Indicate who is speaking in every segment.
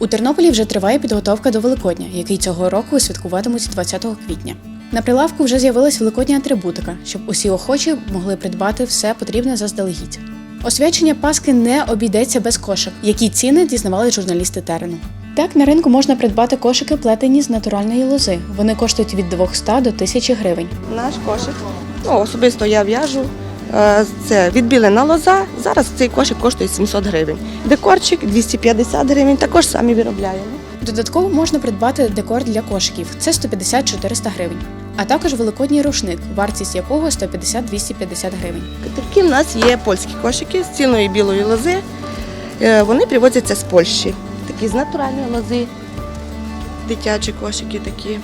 Speaker 1: У Тернополі вже триває підготовка до Великодня, який цього року святкуватимуть 20 квітня. На прилавку вже з'явилась великодня атрибутика, щоб усі охочі могли придбати все потрібне заздалегідь. Освячення Паски не обійдеться без кошик, які ціни дізнавали журналісти терену. Так, на ринку можна придбати кошики, плетені з натуральної лози. Вони коштують від 200 до 1000 гривень.
Speaker 2: Наш кошик. Ну, особисто я в'яжу. Е, Це відбілена лоза. Зараз цей кошик коштує 700 гривень. Декорчик 250 гривень, також самі виробляємо.
Speaker 1: Додатково можна придбати декор для кошиків це 150-400 гривень, а також великодній рушник, вартість якого 150-250 гривень.
Speaker 2: Такі в нас є польські кошики з цільної білої лози. Е, Вони привозяться з Польщі. Такі з натуральної лози. Дитячі кошики такі.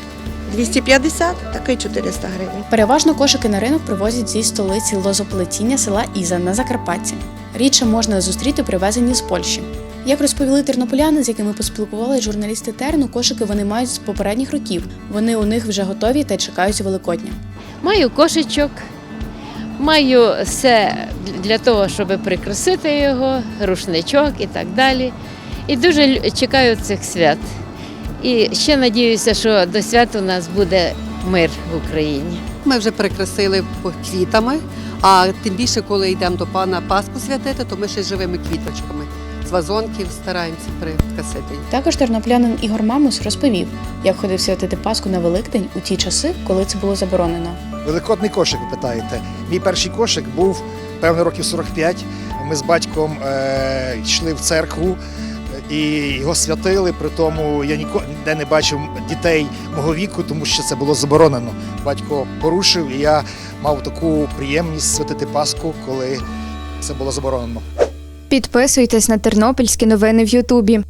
Speaker 2: 250, такий 400 гривень.
Speaker 1: Переважно кошики на ринок привозять зі столиці лозоплетіння села Іза на Закарпатті. Рідше можна зустріти привезені з Польщі. Як розповіли тернополяни, з якими поспілкувалися журналісти Терну, кошики вони мають з попередніх років. Вони у них вже готові та чекають Великодня.
Speaker 3: Маю кошечок, маю все для того, щоб прикрасити його, рушничок і так далі. І дуже чекаю цих свят. І ще надіюся, що до свят у нас буде мир в Україні.
Speaker 4: Ми вже прикрасили квітами, а тим більше, коли йдемо до пана Пасху святити, то ми ще живими квіточками. З вазонків стараємося прикрасити.
Speaker 1: Також терноплянин Ігор Мамус розповів, як ходив святити Пасху на Великдень у ті часи, коли це було заборонено.
Speaker 5: Великодний кошик, ви питаєте. Мій перший кошик був, певно, років 45. Ми з батьком е, йшли в церкву і його святили. При тому я ніде не бачив дітей мого віку, тому що це було заборонено. Батько порушив, і я мав таку приємність святити Пасху, коли це було заборонено.
Speaker 6: Підписуйтесь на тернопільські новини в Ютубі.